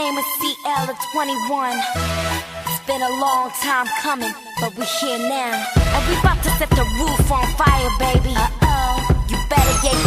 name is CL of 21. It's been a long time coming, but we're here now. And we about to set the roof on fire, baby. Uh oh. You better get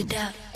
it doubt.